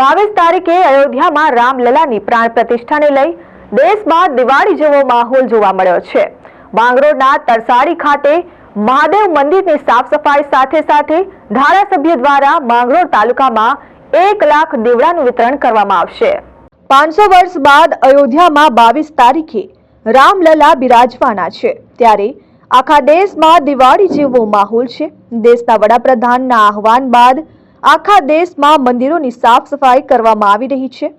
બાવીસ તારીખે અયોધ્યામાં રામલલાની પ્રાણ પ્રતિષ્ઠાને લઈ દેશમાં દિવાળી જેવો માહોલ જોવા મળ્યો છે. વાંગરોડના તરસાડી ખાતે મહાદેવ મંદિરની સાફ સફાઈ સાથે સાથે ધારાસભ્ય દ્વારા માંગરોળ તાલુકામાં એક લાખ દીવડાનું વિતરણ કરવામાં આવશે. પાંચસો વર્ષ બાદ અયોધ્યામાં બાવીસ તારીખે રામલલા બિરાજવાના છે. ત્યારે આખા દેશમાં દિવાળી જેવો માહોલ છે. દેશના વડાપ્રધાનના આહવાન બાદ આખા દેશમાં મંદિરોની સાફ સફાઈ કરવામાં આવી રહી છે.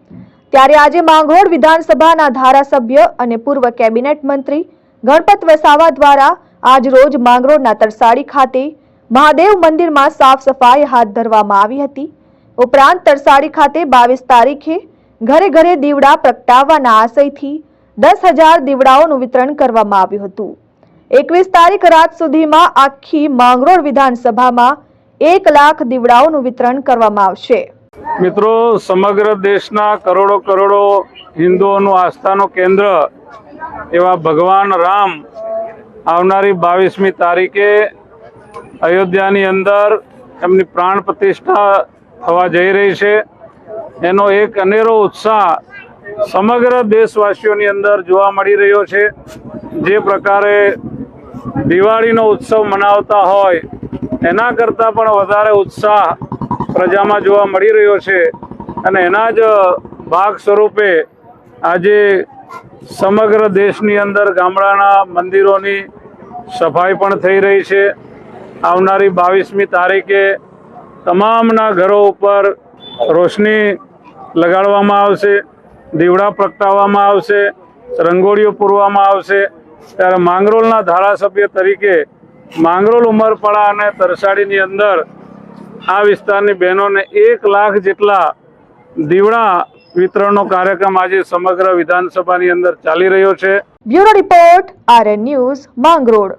ત્યારે આજે માંગરોળ વિધાનસભાના ધારાસભ્ય અને પૂર્વ કેબિનેટ મંત્રી ગણપત વસાવા દ્વારા આજ રોજ માંગરોળના તરસાડી ખાતે મહાદેવ મંદિરમાં સાફ સફાઈ હાથ ધરવામાં આવી હતી. ઉપરાંત તરસાડી ખાતે બાવીસ તારીખે ઘરે ઘરે દીવડા પ્રગટાવવાના આશયથી દસ હજાર દીવડાઓનું વિતરણ કરવામાં આવ્યું હતું. એકવીસ તારીખ રાત સુધીમાં આખી માંગરોળ વિધાનસભામાં એક લાખ દીવડાઓનું વિતરણ કરવામાં આવશે. મિત્રો, સમગ્ર દેશના કરોડો કરોડો હિન્દુઓનું આસ્થાનું કેન્દ્ર એવા ભગવાન રામ આવનારી બાવીસમી તારીખે અયોધ્યાની અંદર એમની પ્રાણ પ્રતિષ્ઠા થવા જઈ રહી છે. એનો એક અનેરો ઉત્સાહ સમગ્ર દેશવાસીઓની અંદર જોવા મળી રહ્યો છે. જે પ્રકારે દિવાળીનો ઉત્સવ મનાવતા હોય, એના કરતાં પણ વધારે ઉત્સાહ પ્રજામાં જોવા મળી રહ્યો છે. અને એના જ ભાગ સ્વરૂપે આજે સમગ્ર દેશની અંદર ગામડાના મંદિરોની સફાઈ પણ થઈ રહી છે. આવનારી બાવીસમી તારીખે તમામના ઘરો ઉપર રોશની લગાડવામાં આવશે, દીવડા પ્રગટાવવામાં આવશે, રંગોળીઓ પૂરવામાં આવશે ત્યારે માંગરોળના ધારાસભ્ય તરીકે માંગરોળ ઉમરપાડા અને તરસાડીની અંદર આ વિસ્તારની બહેનોને એક લાખ જેટલા દીવડા વિતરણનો કાર્યક્રમ આજે સમગ્ર વિધાનસભાની અંદર ચાલી રહ્યો છે. Bureau report RN news Mangrol.